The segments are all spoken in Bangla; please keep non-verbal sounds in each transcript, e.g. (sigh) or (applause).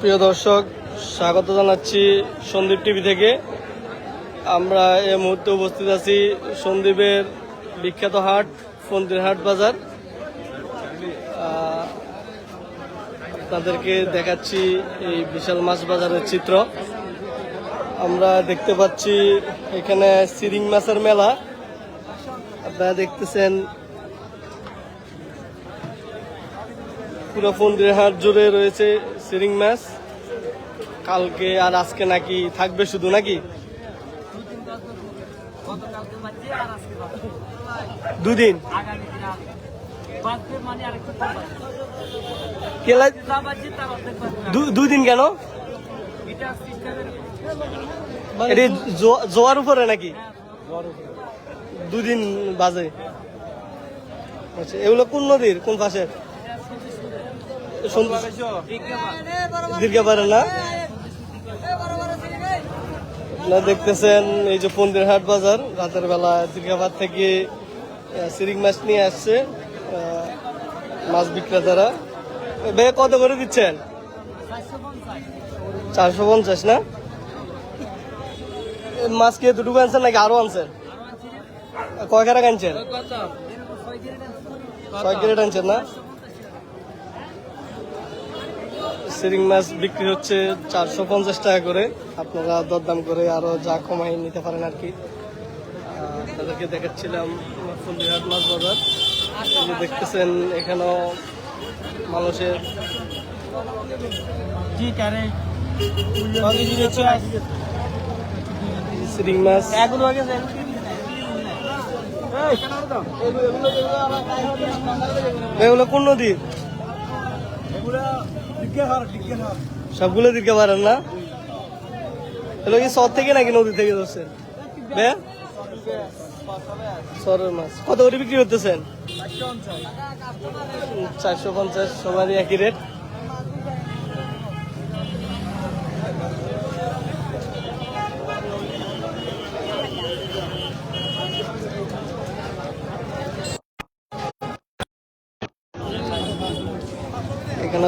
প্রিয় দর্শক, স্বাগত জানাচ্ছি সন্দীপ টিভি থেকে। আমরা এই মুহূর্তে উপস্থিত আছি সন্দীপের বিখ্যাত হাট, ফন্দির হাট বাজার। আপনাদেরকে দেখাচ্ছি এই বিশাল মাছ বাজারের চিত্র। আমরা দেখতে পাচ্ছি এখানে সিরিং মাছের মেলা। আপনারা দেখতেছেন পুরো ফন্দির হাট জুড়ে রয়েছে সিরিং ম্যাচ। কালকে আর আজকে নাকি থাকবে শুধু নাকি? দুদিন। আগামী দিন আর বাজবে মানে আরেকটু কম বাজবে কেলা যা বাজছে তার অর্ধেক বাজবে না। দু- দিন কেন? এটি জোয়ার উপরে নাকি? দুদিন বাজে। আচ্ছা এগুলো কোন নদীর? কোন পাশে দীর্ঘ পারে না? আপনারা দেখতেছেন এই যে পন্দির হাট বাজার, রাতের বেলা দীর্ঘাবাদ থেকে সিরিং মাছ নিয়ে আসছে মাছ বিক্রেতারা। বে কত করে দিচ্ছেন? চারশো পঞ্চাশ না? মাছ কি দুটুকু আনছেন নাকি আরও আনছেন? কয় কারা আনছেন? ছয় ক্যারেট আনছেন না? সিরিং মাছ বিক্রি হচ্ছে চারশো পঞ্চাশ টাকা করে। আপনারা দরদাম করে আরও যা কমাই নিতে পারেন আর কি। তাদেরকে দেখাচ্ছিলাম ফুলদিহাট মাছ বাজার। দেখতেছেন এখানেও মানুষের সিরিং মাছ। এগুলো কোন নদীর সবগুলো দিতে পারেন না? হ্যালো কি সর থেকে নাকি নদী থেকে ধরছেন? সরের মাছ। কত করে বিক্রি করতেছেন? চারশো পঞ্চাশ। সবারই একই রেট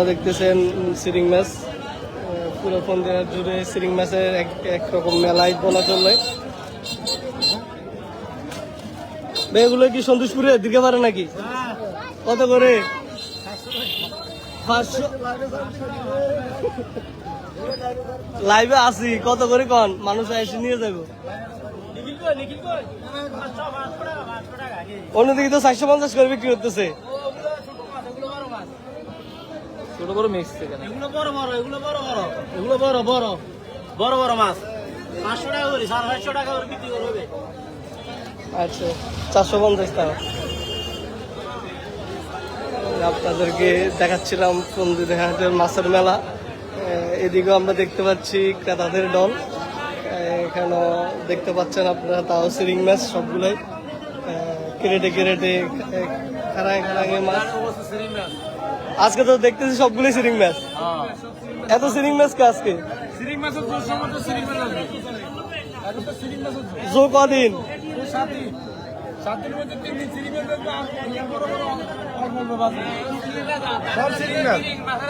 এখানেও দেখতেছেন সিরিং মাছ পুরো পন্দিহাট জুড়ে সিরিং মাছের এক একরকম মেলাই বলা চলে। ভাই, এগুলো কি সন্তোষপুরে? দিতে পারে নাকি? কত করে? লাইভে আসি কত করে কন? মানুষ এসে নিয়ে যাব। অন্যদিকে তো চারশো পঞ্চাশ করে বিক্রি করতেছে ছোট বড় মিক্স এগুলো বড় বড় এগুলো বড় বড় এগুলো বড় বড় বড় বড় মাছ। পাঁচশো টাকা করে সাড়ে পাঁচশো টাকা করে বিক্রি করবে। আচ্ছা চারশো পঞ্চাশ টাকা। আপনাদেরকে দেখাচ্ছিলাম পন্দির হাটের মাছের মেলা। আহ, এদিকেও আমরা দেখতে পাচ্ছি ক্রেতাদের দল। আহ, এখানেও দেখতে পাচ্ছেন আপনারা তাও সিরিং মাছ সবগুলোই। আহ, কেরেটে কেরেটে খারায় খারাঙে মাছ। আজকে তো দেখতেছি সবগুলোই সিরিং মাছ এত সিরিং মাছ কে আজকে? সিরিং জো কদিন? সাত দিন। সাত দিনের মধ্যে তিন দিন সিরিং মাছ দেখবে আর বড় বড় অল্প অল্প বাজে সব সিরিং মাছ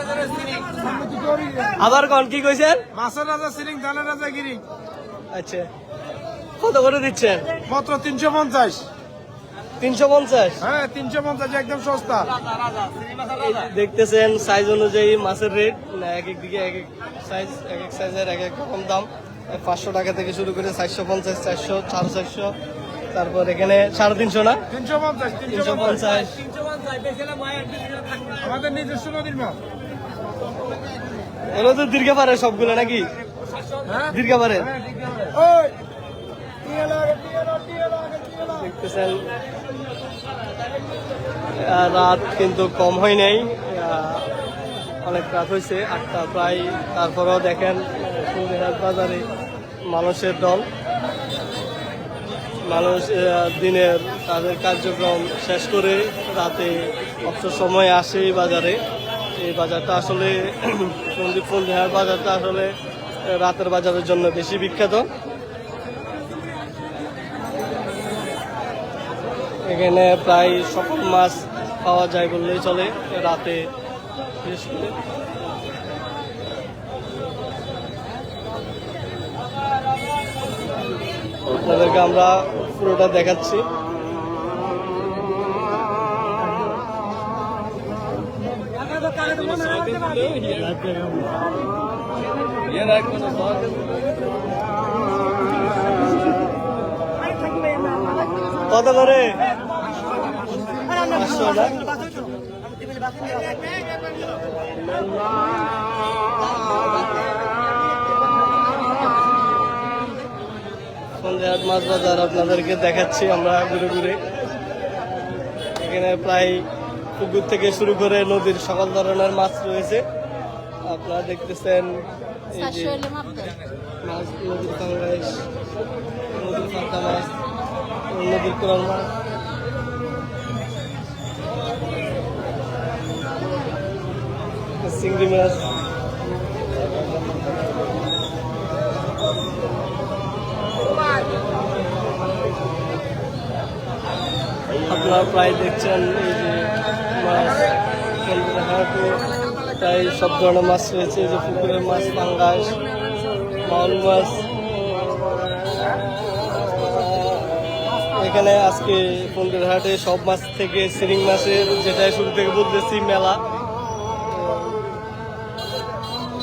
আবার কন কি কইছেন? মাছের রাজা সিরিং ধানের রাজা গিরি আচ্ছা। কত করে দিচ্ছেন? মাত্র তিনশো পঞ্চাশ। তিনশো পঞ্চাশ? হ্যাঁ তিনশো পঞ্চাশ একদম সস্তা। দেখতেছেন সাইজ অনুযায়ী মাছের রেট না এক এক দিকে এক এক সাইজ এক এক সাইজের এক এক রকম দাম। পাঁচশো টাকা থেকে শুরু করে চারশো পঞ্চাশ চারশো সাড়ে চারশো তারপর এখানে সাড়ে তিনশো না? তিনশো পঞ্চাশ তিনশো পঞ্চাশ। আমাদের নিজস্ব নদীর মাছ। এগুলো তো দীর্ঘ পারে সবগুলো নাকি? হ্যাঁ। রাত কিন্তু কম হয় নাই। অনেক রাত হয়েছে আটটা প্রায়। তারপরেও দেখেন বাজারে মানুষের দল। মানুষ দিনের তাদের কার্যক্রম শেষ করে রাতে অবসর সময় আসে এই বাজারে। এই বাজারটা আসলে, (clears throat) সন্দীপ ফুলদিহাট বাজারটা আসলে রাতের বাজারের জন্য বেশি বিখ্যাত। এখানে প্রায় সকল মাছ পাওয়া যায় বললেই চলে রাতে। আপনাদেরকে আমরা পুরোটা দেখাচ্ছি। কত করে? সন্ধ্যাহাট মাছ বাজার আপনাদেরকে দেখাচ্ছি আমরা ঘুরে ঘুরে। এখানে প্রায় পুকুর থেকে শুরু করে নদীর সকল ধরনের মাছ রয়েছে। আপনারা দেখতেছেন এই যে মাছ নদীর কাঙ্গাইশ নদীর পাতা মাছ নদীর কোরাল মাছ। চিংড়ি মাছ আপনারা প্রায় দেখছেন এই যে মাছ কেন্দ্রহাটে প্রায় সব ধরনের মাছ রয়েছে যে পুকুরের মাছ, পাঙ্গাস, মাউল মাছ। এখানে আজকে পন্ডিরহাটে সব মাছ থেকে, সিরিং মাছের যেটা শুরু থেকে বলতেছি, মেলা।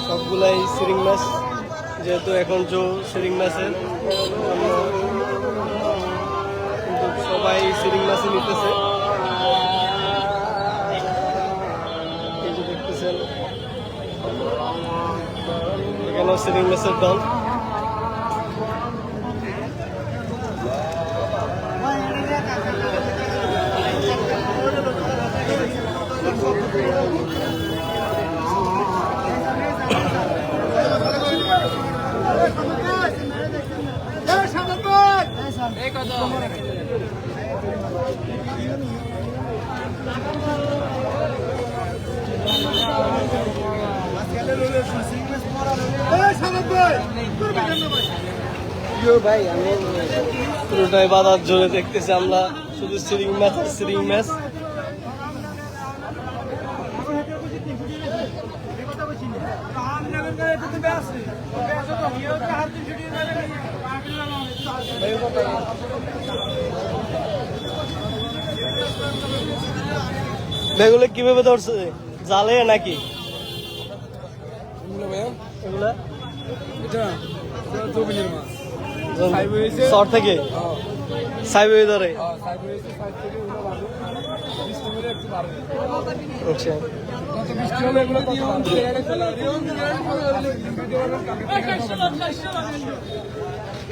সবগুলাই সিরিং মাছ, যেহেতু এখন জো সিরিং মাছের। সবাই সিরিং মাছই নিতেছে। দেখতেছেন, এখানেও সিরিং মাছের দল পুরোটাই বাজার জুড়ে দেখতেছি আমরা শুধু সিরিং মাছ আর সিরিং মাছ বেগুলো কীভাবে ধরছে? জালে নাকি? এগুলা শর্ট থেকে? সাইবে ধরে? আচ্ছা।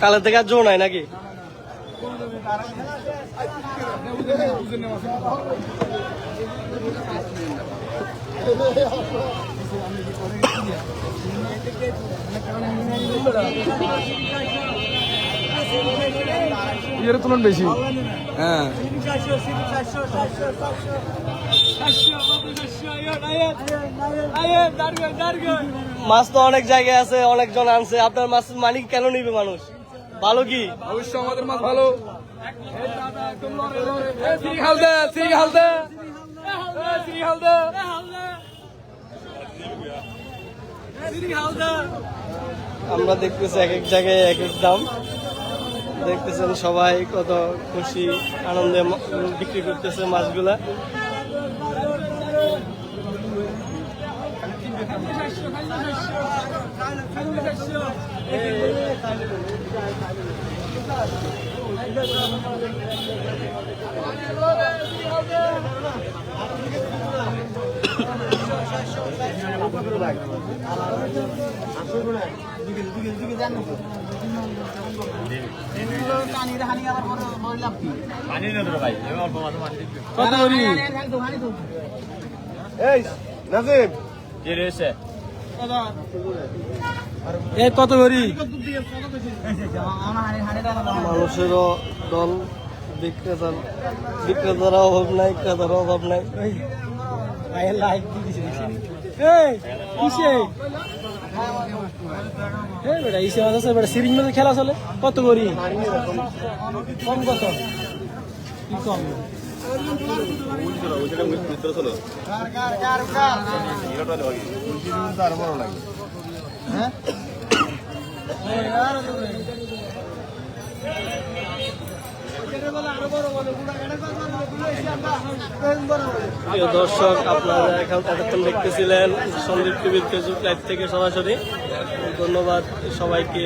কালের থেকে আর জো নাই নাকি? (laughs) ইয়ের তুলন বেশি। হ্যাঁ। মাছ তো অনেক জায়গায় আছে অনেকজন আনছে। আপনার মাছ মালিক কেন নিবে মানুষ? ভালো কি? অবশ্যই আমাদের মাছ ভালো। আমরা দেখতেছি এক এক জায়গায় এক এক দাম। দেখতেছেন সবাই কত খুশি আনন্দে বিক্রি করতেছে মাছগুলা। এ কত করি মানুষেরও দল বিক্রেতার বিক্রেতার অভাব নাই ক্রেতার অভাব নাই এই কিসে? এই বেটা ইসে মাছ আছে বেটা সিরিং মাছের খেলা চলে। কত করি? কম কত? কি কম? প্রিয় দর্শক আপনারা এখন এতক্ষণ দেখতেছিলেন সন্দীপ টিভির ফেসবুক লাইভ থেকে সরাসরি। ধন্যবাদ সবাইকে।